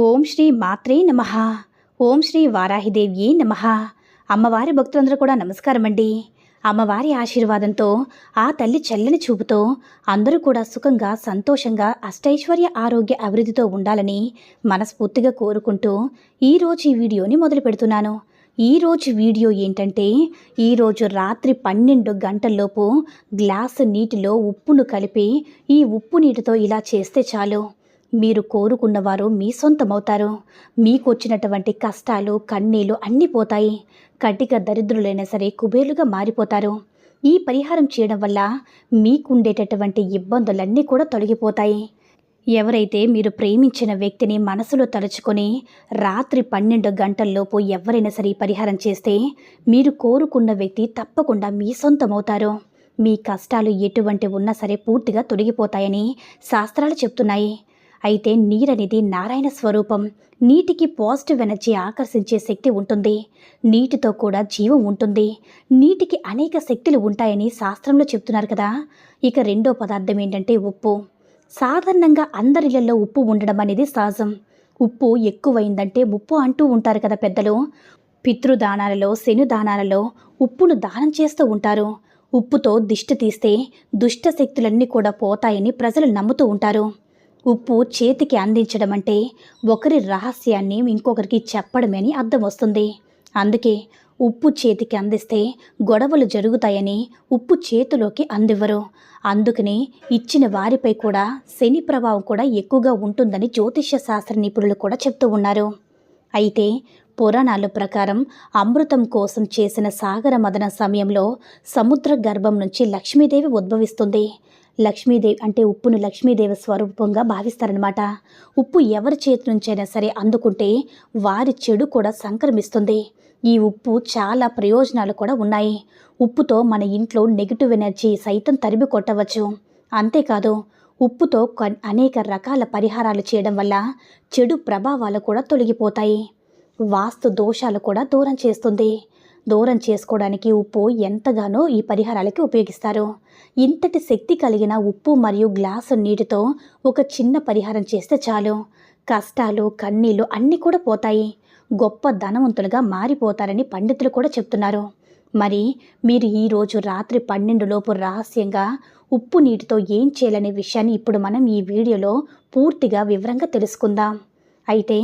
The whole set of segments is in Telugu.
ఓం శ్రీ మాత్రే నమ. ఓం శ్రీ వారాహిదేవ్యే నమ. అమ్మవారి భక్తులందరూ కూడా నమస్కారం అండి అమ్మవారి ఆశీర్వాదంతో ఆ తల్లి చల్లని చూపుతో అందరూ కూడా సుఖంగా సంతోషంగా అష్టైశ్వర్య ఆరోగ్య అభివృద్ధితో ఉండాలని మనస్ఫూర్తిగా కోరుకుంటూ ఈరోజు ఈ వీడియోని మొదలు పెడుతున్నాను. ఈరోజు వీడియో ఏంటంటే ఈరోజు రాత్రి పన్నెండు గంటల్లోపు గ్లాసు నీటిలో ఉప్పును కలిపి ఈ ఉప్పు నీటితో ఇలా చేస్తే చాలు. మీరు కోరుకున్నవారు మీ సొంతమవుతారు. మీకు వచ్చినటువంటి కష్టాలు కన్నీలు అన్నీ పోతాయి. కటిక దరిద్రులైనా సరే కుబేరులుగా మారిపోతారు. ఈ పరిహారం చేయడం వల్ల మీకుండేటటువంటి ఇబ్బందులన్నీ కూడా తొలగిపోతాయి. ఎవరైతే మీరు ప్రేమించిన వ్యక్తిని మనసులో తలుచుకొని రాత్రి పన్నెండు గంటల్లోపు ఎవరైనా సరే పరిహారం చేస్తే మీరు కోరుకున్న వ్యక్తి తప్పకుండా మీ సొంతమవుతారు. మీ కష్టాలు ఎటువంటి ఉన్నా సరే పూర్తిగా తొలగిపోతాయని శాస్త్రాలు చెప్తున్నాయి. అయితే నీరనేది నారాయణ స్వరూపం. నీటికి పాజిటివ్ ఎనర్జీ ఆకర్షించే శక్తి ఉంటుంది. నీటితో కూడా జీవం ఉంటుంది. నీటికి అనేక శక్తులు ఉంటాయని శాస్త్రంలో చెప్తున్నారు కదా. ఇక రెండో పదార్థం ఏంటంటే ఉప్పు. సాధారణంగా అందరిళ్ళలో ఉప్పు ఉండడం అనేది సహజం. ఉప్పు ఎక్కువైందంటే ఉప్పు అంటూ ఉంటారు కదా పెద్దలు. పితృదానాలలో శనుదానాలలో ఉప్పును దానం చేస్తూ ఉంటారు. ఉప్పుతో దిష్టి తీస్తే దుష్ట శక్తులన్నీ కూడా పోతాయని ప్రజలు నమ్ముతూ ఉంటారు. ఉప్పు చేతికి అందించడం అంటే ఒకరి రహస్యాన్ని ఇంకొకరికి చెప్పడమే అని అర్థం వస్తుంది. అందుకే ఉప్పు చేతికి అందిస్తే గొడవలు జరుగుతాయని ఉప్పు చేతిలోకి అందివ్వరు. అందుకని ఇచ్చిన వారిపై కూడా శని ప్రభావం కూడా ఎక్కువగా ఉంటుందని జ్యోతిష్య శాస్త్ర నిపుణులు కూడా చెప్తూ ఉన్నారు. అయితే పురాణాల ప్రకారం అమృతం కోసం చేసిన సాగర మదన సమయంలో సముద్ర గర్భం నుంచి లక్ష్మీదేవి ఉద్భవిస్తుంది. లక్ష్మీదేవి అంటే ఉప్పును లక్ష్మీదేవి స్వరూపంగా భావిస్తారనమాట ఉప్పు ఎవరి చేతి నుంచైనా సరే అందుకుంటే వారి చెడు కూడా సంక్రమిస్తుంది. ఈ ఉప్పు చాలా ప్రయోజనాలు కూడా ఉన్నాయి. ఉప్పుతో మన ఇంట్లో నెగిటివ్ ఎనర్జీ సైతం తరిమి కొట్టవచ్చు. అంతేకాదు ఉప్పుతో అనేక రకాల పరిహారాలు చేయడం వల్ల చెడు ప్రభావాలు కూడా తొలగిపోతాయి. వాస్తు దోషాలు కూడా దూరం చేస్తుంది. దూరం చేసుకోవడానికి ఉప్పు ఎంతగానో ఈ పరిహారాలకి ఉపయోగిస్తారు. ఇంతటి శక్తి కలిగిన ఉప్పు మరియు గ్లాసు నీటితో ఒక చిన్న పరిహారం చేస్తే చాలు. కష్టాలు కన్నీళ్ళు అన్నీ కూడా పోతాయి. గొప్ప ధనవంతులుగా మారిపోతారని పండితులు కూడా చెప్తున్నారు. మరి మీరు ఈరోజు రాత్రి పన్నెండులోపు రహస్యంగా ఉప్పు నీటితో ఏం చేయాలనే విషయాన్ని ఇప్పుడు మనం ఈ వీడియోలో పూర్తిగా వివరంగా తెలుసుకుందాం. అయితే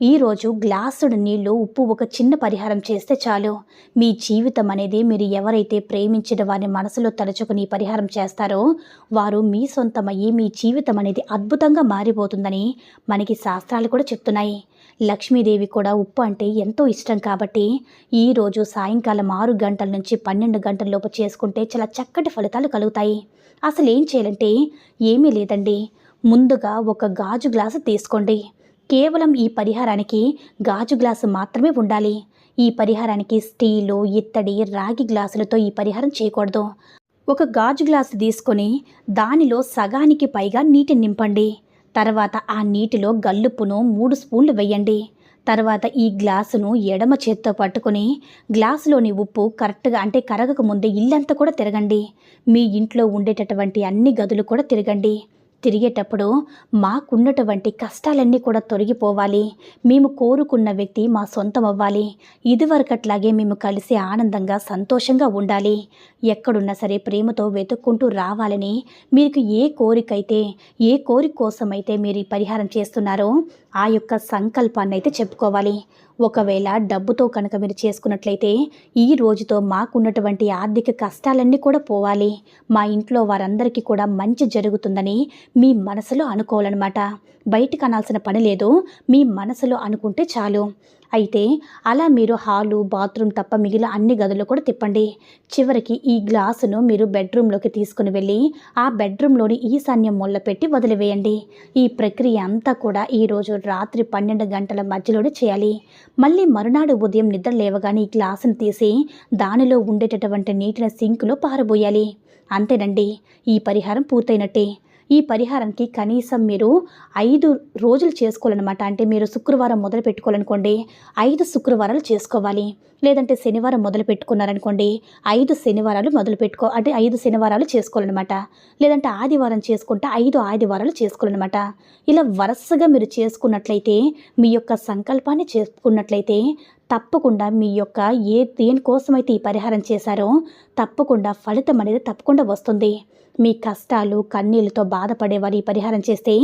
ఈరోజు గ్లాసుడు నీళ్ళు ఉప్పు ఒక చిన్న పరిహారం చేస్తే చాలు. మీ జీవితం అనేది మీరు ఎవరైతే ప్రేమించిన వారిని మనసులో తలుచుకుని పరిహారం చేస్తారో వారు మీ సొంతమయ్యి మీ జీవితం అనేది అద్భుతంగా మారిపోతుందని మనకి శాస్త్రాలు కూడా చెప్తున్నాయి. లక్ష్మీదేవి కూడా ఉప్పు అంటే ఎంతో ఇష్టం కాబట్టి ఈరోజు సాయంకాలం ఆరు గంటల నుంచి పన్నెండు గంటల లోపు చేసుకుంటే చాలా చక్కటి ఫలితాలు కలుగుతాయి. అసలు ఏం చేయాలంటే ఏమీ లేదండి. ముందుగా ఒక గాజు గ్లాసు తీసుకోండి. కేవలం ఈ పరిహారానికి గాజు గ్లాసు మాత్రమే ఉండాలి. ఈ పరిహారానికి స్టీలు ఇత్తడి రాగి గ్లాసులతో ఈ పరిహారం చేయకూడదు. ఒక గాజు గ్లాసు తీసుకొని దానిలో సగానికి పైగా నీటిని నింపండి. తర్వాత ఆ నీటిలో గల్లుప్పును మూడు స్పూన్లు వేయండి. తర్వాత ఈ గ్లాసును ఎడమ చేత్తో పట్టుకొని గ్లాసులోని ఉప్పు కరెక్ట్గా అంటే కరగక ముందే ఇల్లంతా కూడా తిరగండి. మీ ఇంట్లో ఉండేటటువంటి అన్ని గదులు కూడా తిరగండి. తిరిగేటప్పుడు మాకున్నటువంటి కష్టాలన్నీ కూడా తొలగిపోవాలి. మేము కోరుకున్న వ్యక్తి మా సొంతం అవ్వాలి. ఇదివరకట్లాగే మేము కలిసి ఆనందంగా సంతోషంగా ఉండాలి. ఎక్కడున్నా సరే ప్రేమతో వెతుక్కుంటూ రావాలని మీకు ఏ కోరికైతే ఏ కోరిక కోసమైతే మీరు పరిహారం చేస్తున్నారో ఆ యొక్క సంకల్పాన్ని అయితే చెప్పుకోవాలి. ఒకవేళ డబ్బుతో కనుక మీరు చేసుకున్నట్లయితే ఈ రోజుతో మాకున్నటువంటి ఆర్థిక కష్టాలన్నీ కూడా పోవాలి. మా ఇంట్లో వారందరికీ కూడా మంచి జరుగుతుందని మీ మనసులో అనుకోవాలన్నమాట. బయటకు అనాల్సిన పని లేదు. మీ మనసులో అనుకుంటే చాలు. అయితే అలా మీరు హాలు బాత్రూమ్ తప్ప మిగిలిన అన్ని గదులు కూడా తిప్పండి. చివరికి ఈ గ్లాసును మీరు బెడ్రూమ్లోకి తీసుకుని వెళ్ళి ఆ బెడ్రూమ్లోని ఈశాన్యం మూల పెట్టి వదిలివేయండి. ఈ ప్రక్రియ అంతా కూడా ఈరోజు రాత్రి పన్నెండు గంటల మధ్యలోనే చేయాలి. మళ్ళీ మరునాడు ఉదయం నిద్ర లేవగానే ఈ గ్లాసును తీసి దానిలో ఉండేటటువంటి నీటిని సింకులో పారబోయాలి. అంతేనండి. ఈ పరిహారం పూర్తయినట్టే. ఈ పరిహారానికి కనీసం మీరు ఐదు రోజులు చేసుకోవాలన్నమాట. అంటే మీరు శుక్రవారం మొదలు పెట్టుకోవాలనుకోండి ఐదు శుక్రవారాలు చేసుకోవాలి. లేదంటే శనివారం మొదలు పెట్టుకున్నారనుకోండి ఐదు శనివారాలు మొదలు పెట్టుకో అంటే ఐదు శనివారాలు చేసుకోవాలన్నమాట. లేదంటే ఆదివారం చేసుకుంటే ఐదు ఆదివారాలు చేసుకోవాలన్నమాట. ఇలా వరుసగా మీరు చేసుకున్నట్లయితే మీ యొక్క సంకల్పాన్ని చేసుకున్నట్లయితే తప్పకుండా మీ యొక్క ఏ దేనికోసమైతే ఈ పరిహారం చేశారో తప్పకుండా ఫలితం అనేది తప్పకుండా వస్తుంది. మీ కష్టాలు కన్నీళ్ళతో బాధపడేవారు ఈ పరిహారం చేస్తే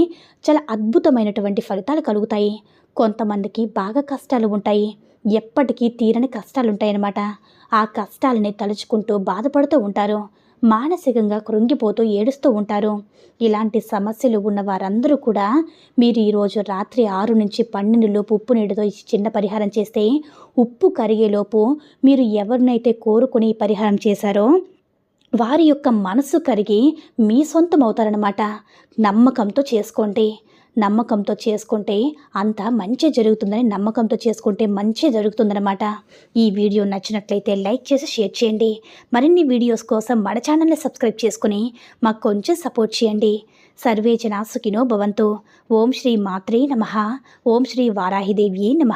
చాలా అద్భుతమైనటువంటి ఫలితాలు కలుగుతాయి. కొంతమందికి బాగా కష్టాలు ఉంటాయి. ఎప్పటికీ తీరని కష్టాలు ఉంటాయన్నమాట ఆ కష్టాలని తలుచుకుంటూ బాధపడుతూ ఉంటారు. మానసికంగా కృంగిపోతూ ఏడుస్తూ ఉంటారు. ఇలాంటి సమస్యలు ఉన్న వారందరూ కూడా మీరు ఈరోజు రాత్రి ఆరు నుంచి పన్నెండులోపు ఉప్పు నీటితో ఈ చిన్న పరిహారం చేస్తే ఉప్పు కరిగేలోపు మీరు ఎవరినైతే కోరుకుని పరిహారం చేశారో వారి యొక్క మనసు కరిగి మీ సొంతం అవుతారనమాట నమ్మకంతో చేసుకోండి నమ్మకంతో చేసుకుంటే అంతా మంచి జరుగుతుందని నమ్మకంతో చేసుకుంటే మంచి జరుగుతుందనమాట ఈ వీడియో నచ్చినట్లయితే లైక్ చేసి షేర్ చేయండి. మరిన్ని వీడియోస్ కోసం మన ఛానల్ని సబ్స్క్రైబ్ చేసుకుని మాకు కొంచెం సపోర్ట్ చేయండి. సర్వే జనా సుఖినో భవంతు. ఓం శ్రీ మాత్రే నమ. ఓం శ్రీ వారాహిదేవి నమ.